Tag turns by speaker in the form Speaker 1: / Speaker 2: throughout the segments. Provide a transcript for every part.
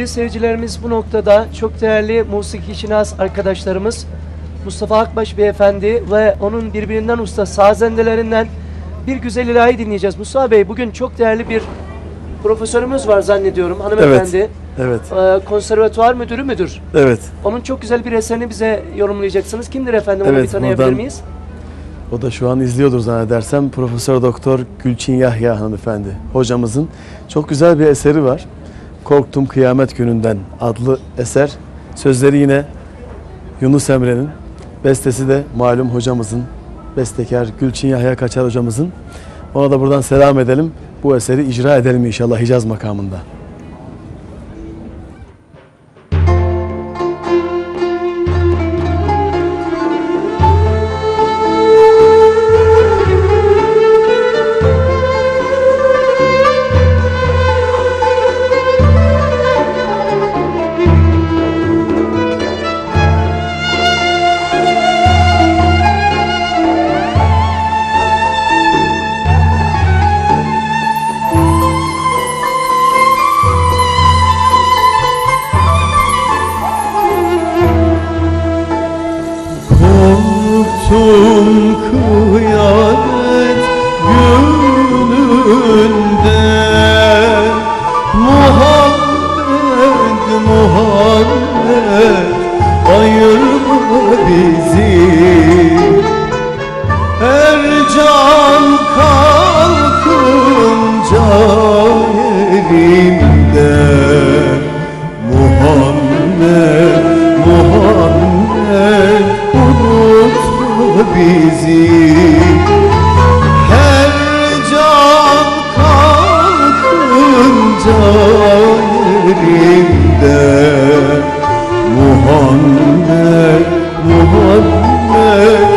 Speaker 1: Değerli seyircilerimiz bu noktada çok değerli musiki şinas arkadaşlarımız Mustafa Akbaş Beyefendi ve onun birbirinden usta sazendelerinden bir güzel ilahi dinleyeceğiz. Mustafa Bey bugün çok değerli bir profesörümüz var zannediyorum hanımefendi.
Speaker 2: Evet.
Speaker 1: Ee, konservatuvar müdürü müdür?
Speaker 2: Evet.
Speaker 1: Onun çok güzel bir eserini bize yorumlayacaksınız. Kimdir efendim? Onu
Speaker 2: Evet,
Speaker 1: bir tanıyabilir
Speaker 2: buradan-
Speaker 1: miyiz?
Speaker 2: O da şu an izliyordur zannedersem. Profesör Doktor Gülçin Yahya hanımefendi. Hocamızın çok güzel bir eseri var. Korktum Kıyamet Gününden adlı eser. Sözleri yine Yunus Emre'nin. Bestesi de malum hocamızın. Bestekar Gülçin Yahya Kaçar hocamızın. Ona da buradan selam edelim. Bu eseri icra edelim inşallah Hicaz makamında.
Speaker 3: Her can kalkınca yerinde Muhammed, Muhammed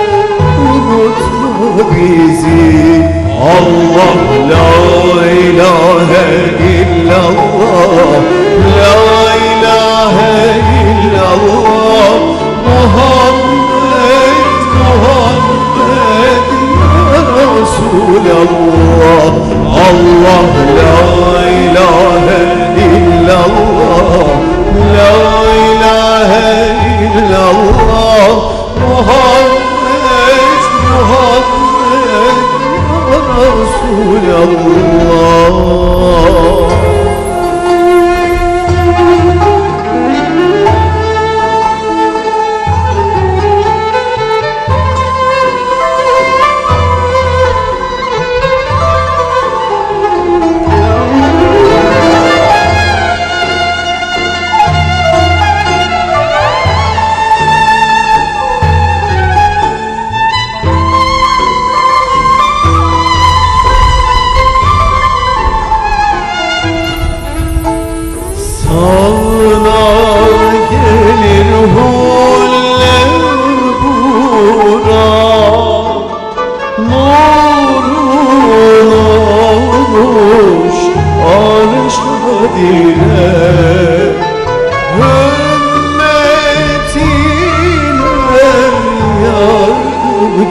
Speaker 3: unutma bizi. Allah la ilahe illallah Resulallah Allah la ilahe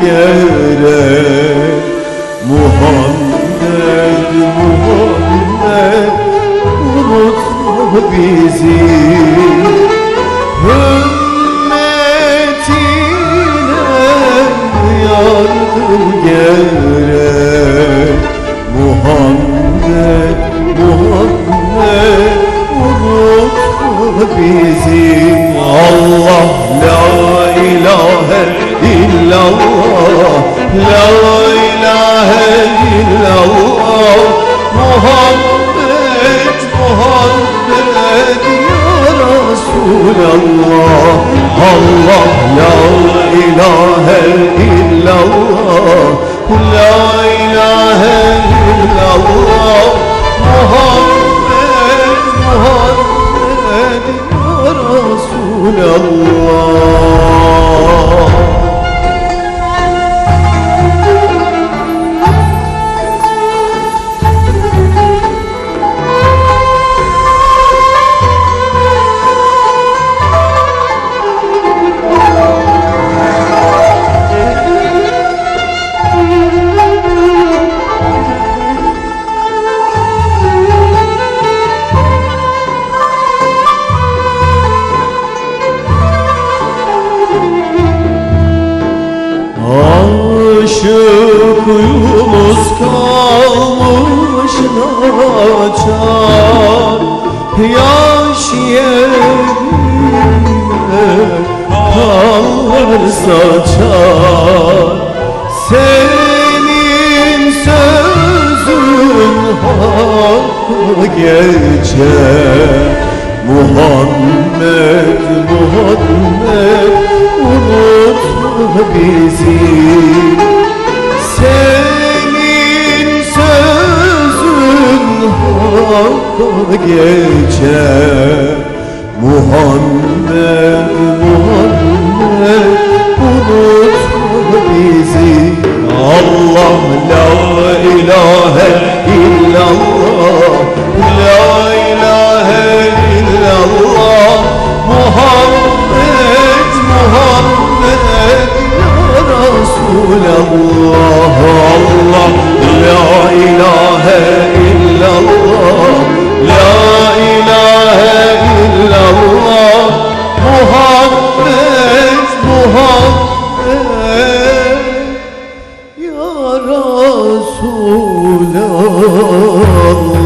Speaker 3: Muhammed, Muhammed unutma bizi Ümmetine yardım gerek illallah La ilahe illallah Muhammed, Muhammed ya Resulallah kuyumuz kalmış naçar Yaş yerine kanlar saçar Senin sözün hakkı geçer. Muhammed, Muhammed unutma bizi hakka geçer Muhammed, Muhammed unutma bizi. Allah la ilahe illallah La ilahe illallah povo